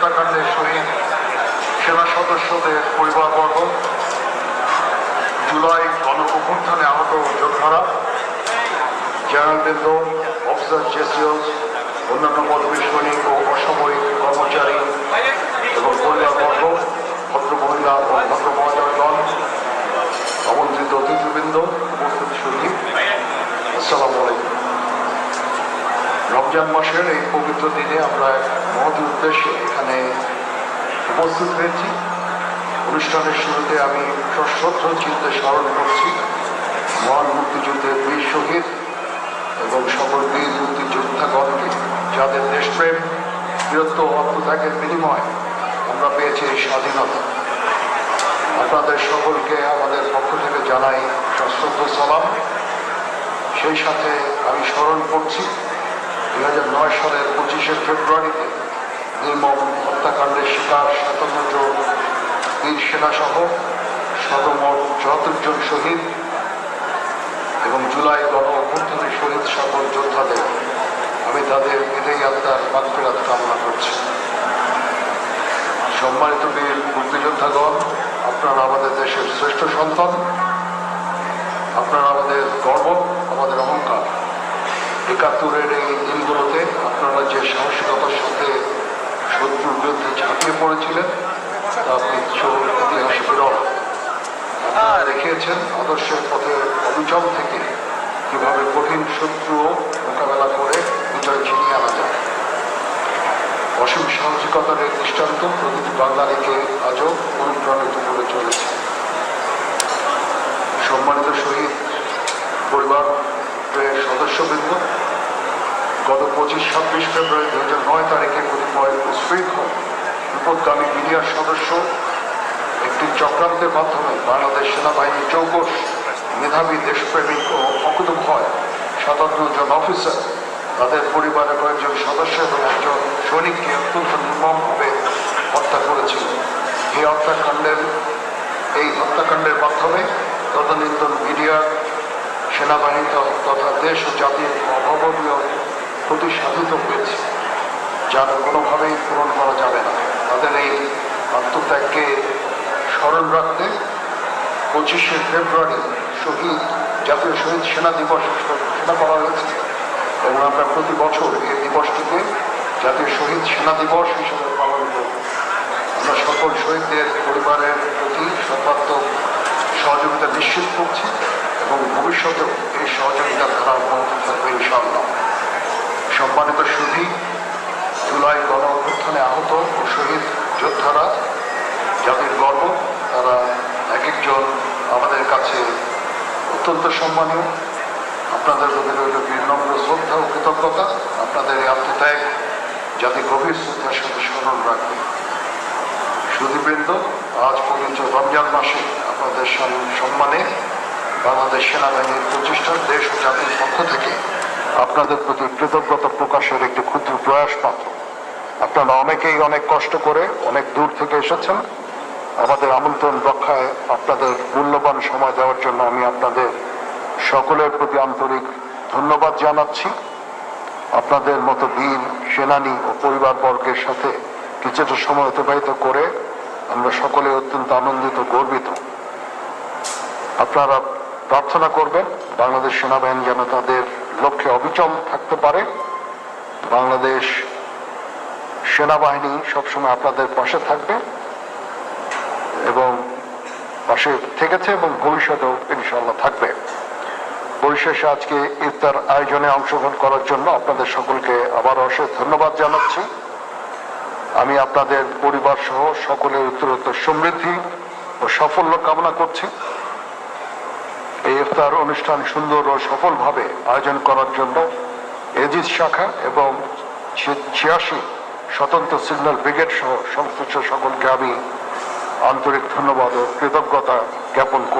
হত্যাকাণ্ডের শহীদ সেনা সদস্যদের পরিবারবর্গ। জুলাই গণ অভ্যুত্থানে আহত যোদ্ধারা জেনারেলবৃন্দ অফিসার জেসিওস, অন্যান্য পদবী সৈনিক ও অসামরিক কর্মচারী রমজান মাসের এই পবিত্র দিনে আমরা মহৎ উদ্দেশ্যে এখানে উপস্থিত হয়েছি। অনুষ্ঠানের শুরুতে আমি সশ্রদ্ধ চিন্তে স্মরণ করছি, মহান মুক্তিযুদ্ধের বীর শহীদ এবং সকল বীর মুক্তিযোদ্ধাগণকে, যাদের দেশপ্রেম, বীরত্ব আত্মত্যাগের বিনিময়ে আমরা পেয়েছি এই স্বাধীনতা। আপনাদের সকলকে আমাদের পক্ষ থেকে জানাই সশ্রদ্ধ সালাম। সেই সাথে আমি স্মরণ করছি দুই হাজার নয় সালের পঁচিশে ফেব্রুয়ারিতে নির্মম হত্যাকাণ্ডের শিকার জন বীর সেনাসহ সর্বমোট চুয়াত্তর জন শহীদ এবং জুলাই গণ অভ্যুত্থানের শহীদ সকল যোদ্ধাদের আমি তাদের বিদায়ী আত্মার মাতৃরাত কামনা করছি। সম্মানিত বীর মুক্তিযোদ্ধাগণ, আপনারা আমাদের দেশের শ্রেষ্ঠ সন্তান, আপনারা আমাদের গর্ব, আমাদের অহংকার। একাত্তরের এই দিনগুলোতে আপনারা যে সাহসিকতার সাথে শত্রুর বিরুদ্ধে ঝাঁপিয়ে পড়েছিলেন, তা দেখিয়েছেন আদর্শের পথে অবিচল থেকে কীভাবে কঠিন শত্রুও মোকাবেলা করে বিজয় ছিনিয়ে আনা যায়। অসীম সাহসিকতার এই দৃষ্টান্ত প্রতিটি বাঙালিকে আজও অনুপ্রাণিত করে চলেছে। সম্মানিত শহীদ পরিবারের সদস্যবৃন্দ গত পঁচিশ ছাব্বিশ ফেব্রুয়ারি দু হাজার নয় তারিখে কতিপয় উৎশৃঙ্খল বিপদগামী মিডিয়ার সদস্য একটি চক্রান্তের মাধ্যমে বাংলাদেশ সেনাবাহিনীর চৌকস, মেধাবী দেশপ্রেমিক ও অকুতভয় সাতান্ন জন অফিসার, তাদের পরিবারের কয়েকজন সদস্য এবং একজন সৈনিককে অত্যন্ত নির্মমভাবে হত্যা করেছিল। এই হত্যাকাণ্ডের এই হত্যাকাণ্ডের মাধ্যমে তদনীন্দন মিডিয়ার সেনাবাহিনী তথা দেশ ও জাতির অভাবনীয় ক্ষতি সাধিত হয়েছে, যার কোনোভাবেই পূরণ করা যাবে না। তাদের এই আত্মত্যাগকে স্মরণ রাখতে পঁচিশে ফেব্রুয়ারি শহীদ, জাতীয় শহীদ সেনা দিবস ঘোষণা করা হয়েছে। এবং আমরা প্রতি বছর এই দিবসটিকে জাতীয় শহীদ সেনা দিবস হিসেবে পালন করব। আমরা সকল শহীদদের পরিবারের প্রতি সর্বাত্মক সহযোগিতা নিশ্চিত করছি এবং ভবিষ্যতেও এই সহযোগিতার ধারা অব্যাহত থাকবে ইনশাআল্লাহ সম্মানিত সুধী জুলাই গণ অভ্যুত্থানে আহত ও শহীদ যোদ্ধারা, যাদের গর্ব, তারা এক একজন আমাদের কাছে অত্যন্ত সম্মানীয়। আপনাদের প্রতি রইল বিনম্র শ্রদ্ধা ও কৃতজ্ঞতা। আপনাদের এই আত্মত্যাগ যাতে গভীর শ্রদ্ধার সাথে স্মরণ রাখবে সুদীবৃন্দ আজ পবিত্র রমজান মাসে আপনাদের সম্মানে বাংলাদেশ সেনাবাহিনীর প্রতিষ্ঠান দেশ ও জাতির পক্ষ থেকে আপনাদের প্রতি কৃতজ্ঞতা প্রকাশের একটি ক্ষুদ্র প্রয়াস মাত্র। আপনারা অনেকেই অনেক কষ্ট করে অনেক দূর থেকে এসেছেন। আমাদের আমন্ত্রণ রক্ষায় আপনাদের মূল্যবান সময় দেওয়ার জন্য আমি আপনাদের সকলের প্রতি আন্তরিক ধন্যবাদ জানাচ্ছি। আপনাদের মতো বীর, সেনানী ও পরিবারবর্গের সাথে কিছুটা সময় অতিবাহিত করে আমরা সকলে অত্যন্ত আনন্দিত, গর্বিত। আপনারা প্রার্থনা করবেন, বাংলাদেশ সেনাবাহিনী যেন তাদের লক্ষ্যে অবিচল থাকতে পারে। বাংলাদেশ সেনাবাহিনী সবসময় আপনাদের পাশে থাকবে এবং পাশে থেকেছে এবং ভবিষ্যতেও ইনশাল্লাহ থাকবে। পরিশেষে আজকে ইফতার আয়োজনে অংশগ্রহণ করার জন্য আপনাদের সকলকে আবার অশেষ ধন্যবাদ জানাচ্ছি। আমি আপনাদের পরিবার সহ সকলের উত্তরোত্তর সমৃদ্ধি ও সাফল্য কামনা করছি। এই ইফতার অনুষ্ঠান সুন্দর ও সফলভাবে আয়োজন করার জন্য এজিজ শাখা এবং ছিয়াশি স্বতন্ত্র সিগন্যাল ব্রিগেড সহ সংশ্লিষ্ট সকলকে আমি আন্তরিক ধন্যবাদ ও কৃতজ্ঞতা জ্ঞাপন করছি।